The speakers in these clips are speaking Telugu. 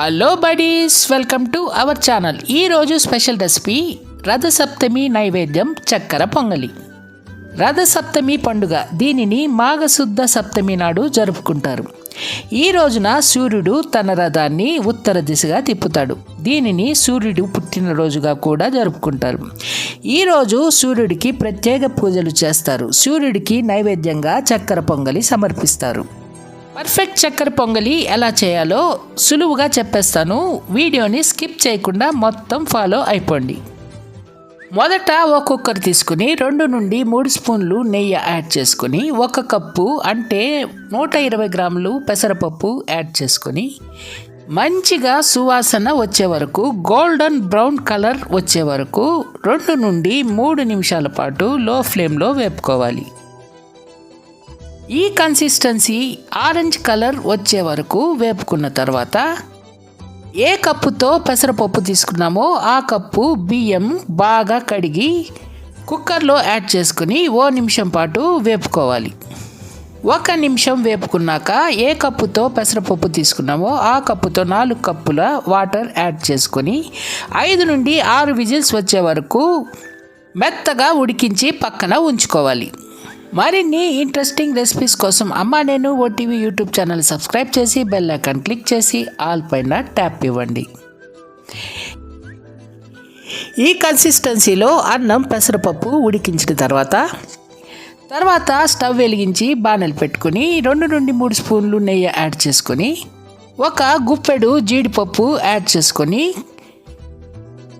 Hello buddies welcome to our channel ఈరోజు స్పెషల్ రెసిపీ రథసప్తమి నైవేద్యం చక్కెర పొంగలి. రథసప్తమి పండుగ దీనిని మాఘశుద్ధ సప్తమి నాడు జరుపుకుంటారు. ఈ రోజున సూర్యుడు తన రథాన్ని ఉత్తర దిశగా తిప్పుతాడు. దీనిని సూర్యుడు పుట్టినరోజుగా కూడా జరుపుకుంటారు. ఈరోజు సూర్యుడికి ప్రత్యేక పూజలు చేస్తారు. సూర్యుడికి నైవేద్యంగా చక్కెర పొంగలి సమర్పిస్తారు. పర్ఫెక్ట్ చక్కెర పొంగలి ఎలా చేయాలో సులువుగా చెప్పేస్తాను. వీడియోని స్కిప్ చేయకుండా మొత్తం ఫాలో అయిపోండి. మొదట ఒక కుక్కర్ తీసుకుని రెండు నుండి మూడు స్పూన్లు నెయ్యి యాడ్ చేసుకుని ఒక కప్పు అంటే నూట ఇరవై గ్రాములు పెసరపప్పు యాడ్ చేసుకుని మంచిగా సువాసన వచ్చే వరకు గోల్డెన్ బ్రౌన్ కలర్ వచ్చే వరకు రెండు నుండి మూడు నిమిషాల పాటు లో ఫ్లేమ్లో వేపుకోవాలి. ఈ కన్సిస్టెన్సీ ఆరెంజ్ కలర్ వచ్చే వరకు వేపుకున్న తర్వాత ఏ కప్పుతో పెసరపప్పు తీసుకున్నామో ఆ కప్పు బియ్యం బాగా కడిగి కుక్కర్లో యాడ్ చేసుకుని ఓ నిమిషం పాటు వేపుకోవాలి. ఒక నిమిషం వేపుకున్నాక ఏ కప్పుతో పెసరపప్పు తీసుకున్నామో ఆ కప్పుతో నాలుగు కప్పుల వాటర్ యాడ్ చేసుకొని ఐదు నుండి ఆరు విజిల్స్ వచ్చే వరకు మెత్తగా ఉడికించి పక్కన ఉంచుకోవాలి. మరిన్ని ఇంట్రెస్టింగ్ రెసిపీస్ కోసం అమ్మ నేను ఓటీవీ యూట్యూబ్ ఛానల్ సబ్స్క్రైబ్ చేసి బెల్ ఐకాన్ క్లిక్ చేసి ఆల్ పైన ట్యాప్ ఇవ్వండి. ఈ కన్సిస్టెన్సీలో అన్నం పెసరపప్పు ఉడికించిన తర్వాత తర్వాత స్టవ్ వెలిగించి బాణలు పెట్టుకుని రెండు నుండి మూడు స్పూన్లు నెయ్యి యాడ్ చేసుకొని ఒక గుప్పెడు జీడిపప్పు యాడ్ చేసుకొని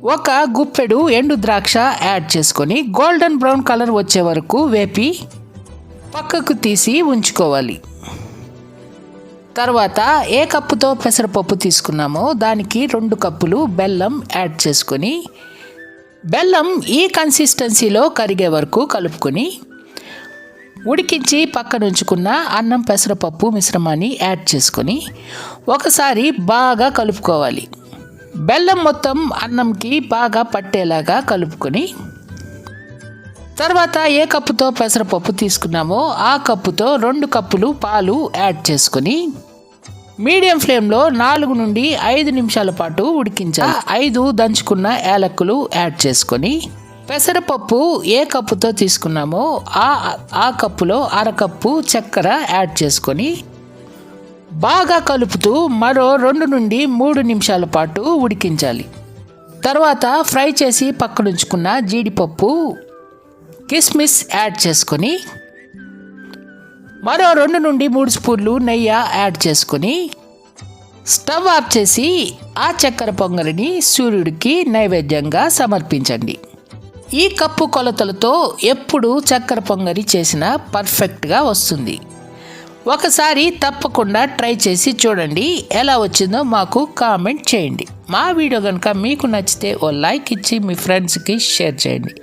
ఒక గుప్పెడు ఎండు ద్రాక్ష యాడ్ చేసుకొని గోల్డెన్ బ్రౌన్ కలర్ వచ్చే వరకు వేపి పక్కకు తీసి ఉంచుకోవాలి. తర్వాత ఏ కప్పుతో పెసరపప్పు తీసుకున్నామో దానికి రెండు కప్పులు బెల్లం యాడ్ చేసుకొని బెల్లం ఈ కన్సిస్టెన్సీలో కరిగే వరకు కలుపుకొని ఉడికించి పక్కన ఉంచుకున్న అన్నం పెసరపప్పు మిశ్రమాన్ని యాడ్ చేసుకొని ఒకసారి బాగా కలుపుకోవాలి. బెల్లం మొత్తం అన్నంకి బాగా పట్టేలాగా కలుపుకొని తర్వాత ఏ కప్పుతో పెసరపప్పు తీసుకున్నామో ఆ కప్పుతో రెండు కప్పులు పాలు యాడ్ చేసుకొని మీడియం ఫ్లేమ్లో నాలుగు నుండి ఐదు నిమిషాల పాటు ఉడికించాలి. ఐదు దంచుకున్న యాలక్కులు యాడ్ చేసుకొని పెసరపప్పు ఏ కప్పుతో తీసుకున్నామో ఆ ఆ కప్పులో అరకప్పు చక్కెర యాడ్ చేసుకొని బాగా కలుపుతూ మరో రెండు నుండి మూడు నిమిషాల పాటు ఉడికించాలి. తర్వాత ఫ్రై చేసి పక్కనుంచుకున్న జీడిపప్పు కిస్మిస్ యాడ్ చేసుకొని మరో రెండు నుండి మూడు స్పూన్లు నెయ్యి యాడ్ చేసుకొని స్టవ్ ఆఫ్ చేసి ఆ చక్కెర పొంగలిని సూర్యుడికి నైవేద్యంగా సమర్పించండి. ఈ కప్పు కొలతలతో ఎప్పుడు చక్కెర పొంగలి చేసినా పర్ఫెక్ట్గా వస్తుంది. ఒకసారి తప్పకుండా ట్రై చేసి చూడండి. ఎలా వచ్చిందో మాకు కామెంట్ చేయండి. మా వీడియో కనుక మీకు నచ్చితే ఓ లైక్ ఇచ్చి మీ ఫ్రెండ్స్కి షేర్ చేయండి.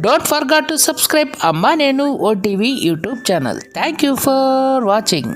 డోంట్ ఫర్గాట్ టు సబ్స్క్రైబ్ అమ్మా నేను OTV YouTube channel. Thank you for watching